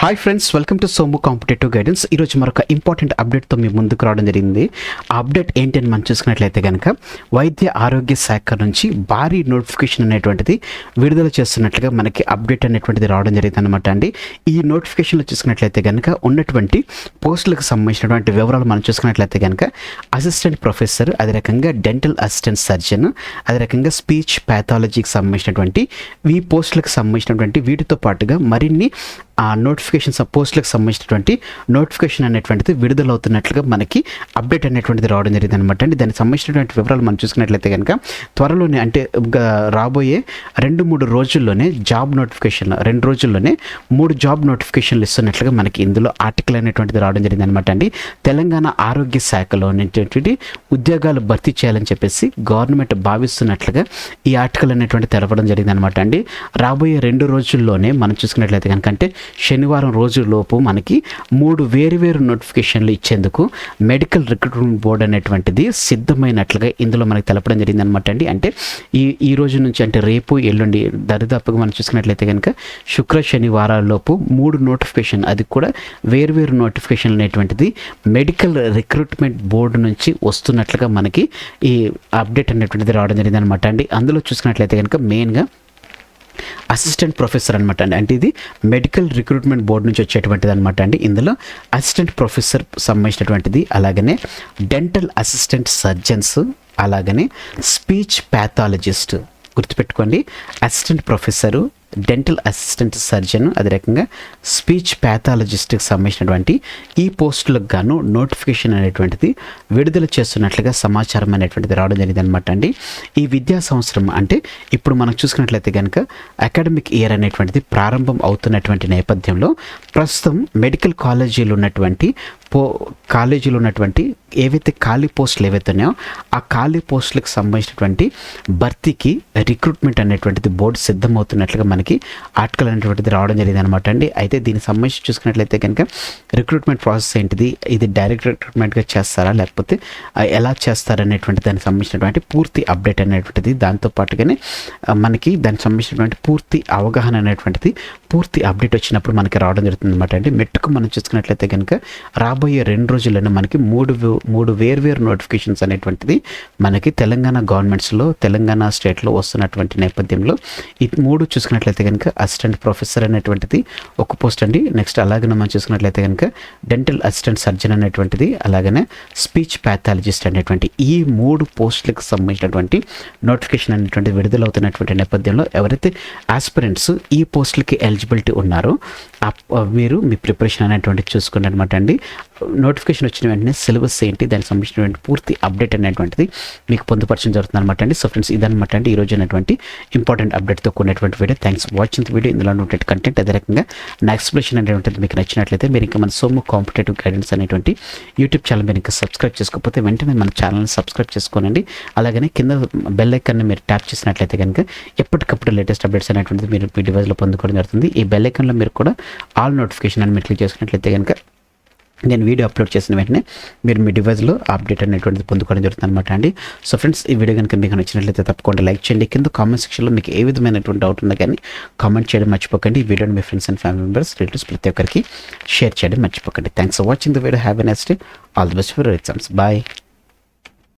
Hi friends welcome to Somu competitive guidance ఈరోజు మరొక important అప్డేట్తో మీ ముందుకు రావడం జరిగింది. ఆ అప్డేట్ ఏంటి అని మనం చూసుకున్నట్లయితే కనుక వైద్య ఆరోగ్య శాఖ నుంచి భారీ నోటిఫికేషన్ అనేటువంటిది విడుదల చేస్తున్నట్లుగా మనకి అప్డేట్ అనేటువంటిది రావడం జరిగింది అనమాట అండి. ఈ నోటిఫికేషన్లో చూసుకున్నట్లయితే కనుక ఉన్నటువంటి పోస్టులకు సంబంధించినటువంటి వివరాలు మనం చూసుకున్నట్లయితే కనుక అసిస్టెంట్ ప్రొఫెసర్ అదే రకంగా డెంటల్ అసిస్టెంట్ సర్జన్ అదే రకంగా స్పీచ్ ప్యాథాలజీకి సంబంధించినటువంటి ఈ పోస్టులకు సంబంధించినటువంటి వీటితో పాటుగా మరిన్ని ఆ నోటిఫికేషన్స్ పోస్టులకు సంబంధించినటువంటి నోటిఫికేషన్ అనేటువంటిది విడుదలవుతున్నట్లుగా మనకి అప్డేట్ అనేటువంటిది రావడం జరిగింది అనమాట అండి. దానికి సంబంధించినటువంటి వివరాలు మనం చూసుకున్నట్లయితే కనుక త్వరలోనే అంటే రాబోయే రెండు మూడు రోజుల్లోనే జాబ్ నోటిఫికేషన్ రెండు రోజుల్లోనే మూడు జాబ్ నోటిఫికేషన్లు ఇస్తున్నట్లుగా మనకి ఇందులో ఆర్టికల్ అనేటువంటిది రావడం జరిగింది అనమాట అండి. తెలంగాణ ఆరోగ్య శాఖలో ఉన్నటువంటి ఉద్యోగాలు భర్తీ చేయాలని చెప్పేసి గవర్నమెంట్ భావిస్తున్నట్లుగా ఈ ఆర్టికల్ అనేటువంటి తెలపడం జరిగింది అనమాట అండి. రాబోయే రెండు రోజుల్లోనే మనం చూసుకున్నట్లయితే కనుక అంటే శనివారం రోజులోపు మనకి మూడు వేరువేరు నోటిఫికేషన్లు ఇచ్చేందుకు మెడికల్ రిక్రూట్మెంట్ బోర్డు అనేటువంటిది సిద్ధమైనట్లుగా ఇందులో మనకి తెలపడం జరిగింది అనమాట అండి. అంటే ఈ ఈ రోజు నుంచి అంటే రేపు ఎల్లుండి దరిదాపుగా మనం చూసుకున్నట్లయితే కనుక శుక్ర శనివారాల్లోపు మూడు నోటిఫికేషన్ అది కూడా వేరువేరు నోటిఫికేషన్ అనేటువంటిది మెడికల్ రిక్రూట్మెంట్ బోర్డు నుంచి వస్తున్నట్లుగా మనకి ఈ అప్డేట్ అనేటువంటిది రావడం జరిగింది అనమాట అండి. అందులో చూసుకున్నట్లయితే కనుక మెయిన్గా అసిస్టెంట్ ప్రొఫెసర్ అనమాట అండి. అంటే ఇది మెడికల్ రిక్రూట్మెంట్ బోర్డు నుంచి వచ్చేటువంటిది అనమాట అండి. ఇందులో అసిస్టెంట్ ప్రొఫెసర్ సంబంధించినటువంటిది అలాగనే డెంటల్ అసిస్టెంట్ సర్జన్స్ అలాగనే స్పీచ్ ప్యాథాలజిస్ట్ గుర్తుపెట్టుకోండి. Assistant professor dental assistant surgeon అదే రకంగా స్పీచ్ ప్యాథాలజిస్ట్కి సంబంధించినటువంటి ఈ పోస్టులకు గాను నోటిఫికేషన్ అనేటువంటిది విడుదల చేస్తున్నట్లుగా సమాచారం అనేటువంటిది రావడం జరిగింది అనమాట అండి. ఈ విద్యా సంవత్సరం అంటే ఇప్పుడు మనం చూసుకున్నట్లయితే కనుక అకాడమిక్ ఇయర్ అనేటువంటిది ప్రారంభం అవుతున్నటువంటి నేపథ్యంలో ప్రస్తుతం మెడికల్ కాలేజీలు ఉన్నటువంటి పో కాలేజీలో ఉన్నటువంటి ఏవైతే ఖాళీ పోస్టులు ఏవైతే ఉన్నాయో ఆ ఖాళీ పోస్టులకు సంబంధించినటువంటి భర్తీకి రిక్రూట్మెంట్ అనేటువంటిది బోర్డు సిద్ధమవుతున్నట్లుగా మనకి ఆర్టికల్ అనేటువంటిది రావడం జరిగింది అనమాట అండి. అయితే దీనికి సంబంధించి చూసుకున్నట్లయితే కనుక రిక్రూట్మెంట్ ప్రాసెస్ ఏంటిది? ఇది డైరెక్ట్ రిక్రూట్మెంట్గా చేస్తారా? లేకపోతే ఎలా చేస్తారు అనేటువంటి దానికి సంబంధించినటువంటి పూర్తి అప్డేట్ అనేటువంటిది దాంతో పాటుగానే మనకి దానికి సంబంధించినటువంటి పూర్తి అవగాహన అనేటువంటిది పూర్తి అప్డేట్ వచ్చినప్పుడు మనకి రావడం జరుగుతుంది అనమాట అండి. మెట్టుకు మనం చూసుకున్నట్లయితే కనుక రాబోయే రెండు రోజుల్లోనే మనకి మూడు మూడు వేర్వేరు నోటిఫికేషన్స్ అనేటువంటిది మనకి తెలంగాణ గవర్నమెంట్స్లో తెలంగాణ స్టేట్లో వస్తున్నటువంటి నేపథ్యంలో. ఈ మూడు చూసుకున్నట్లయితే కనుక అసిస్టెంట్ ప్రొఫెసర్ అనేటువంటిది ఒక పోస్ట్ అండి. నెక్స్ట్ అలాగనే మనం చూసుకున్నట్లయితే కనుక డెంటల్ అసిస్టెంట్ సర్జన్ అనేటువంటిది అలాగనే స్పీచ్ ప్యాథాలజిస్ట్ అనేటువంటి ఈ మూడు పోస్టులకు సంబంధించినటువంటి నోటిఫికేషన్ అనేటువంటి విడుదలవుతున్నటువంటి నేపథ్యంలో ఎవరైతే ఆస్పిరెంట్స్ ఈ పోస్టులకి ఎలిజిబిలిటీ ఉన్నారో మీరు మీ ప్రిపరేషన్ అనేటువంటి చూసుకుని అనమాట అండి నోటిఫికేషన్ వచ్చిన వెంటనే సిలబస్ ఏంటి దానికి సంబంధించినటువంటి పూర్తి అప్డేట్ అనేటువంటిది మీకు పొందుపరచడం జరుగుతుంది అనమాట అండి. సో ఫ్రెండ్స్ ఇదనమాట అండి ఈరోజు అనేటువంటి ఇంపార్టెంట్ అప్డేట్తో కూడినటువంటి video thanks for watching video ఇందులో ఉన్నటువంటి కంటెంట్ అదే రకంగా నా ఎక్స్ప్లెషన్ అనేటువంటిది మీకు నచ్చినట్లయితే మీరు ఇంకా మన సోము కాంపిటేటివ్ గైడెన్స్ అనేటువంటి యూట్యూబ్ ఛానల్ మీరు ఇంకా సబ్స్క్రైబ్ చేసుకోకపోతే వెంటనే మన ఛానల్ని సబ్స్క్రైబ్ చేసుకోనండి. అలాగనే కింద బెల్ ఐకాన్ని మీరు ట్యాప్ చేసినట్లయితే కనుక ఎప్పటికప్పుడు లేటెస్ట్ అప్డేట్స్ అనేటువంటిది మీరు మీ డివైస్లో పొందుకోవడం జరుగుతుంది. ఈ బెల్ ఐకాన్లో మీరు కూడా ఆల్ నోటిఫికేషన్ అని మీరు క్లిక్ చేసుకున్నట్లయితే కనుక నేను వీడియో అప్లోడ్ చేసిన వెంటనే మీరు మీ డివైస్లో అప్డేట్ అనేటువంటిది పొందుకోవడం జరుగుతుంది అనమాట అండి. సో ఫ్రెండ్స్ ఈ వీడియో కనుక మీకు నచ్చినట్లయితే తప్పకుండా లైక్ చేయండి. కింద కామెంట్ సెక్షన్లో మీకు ఏ విధమైనటువంటి డౌట్ ఉన్నా కానీ కామెంట్ చేయడం మర్చిపోకండి. ఈ వీడియోని మీ friends and family members relatives ప్రతి ఒక్కరికి షేర్ చేయడం మర్చిపోకండి. Thanks for watching the video have a next day all the best for exams bye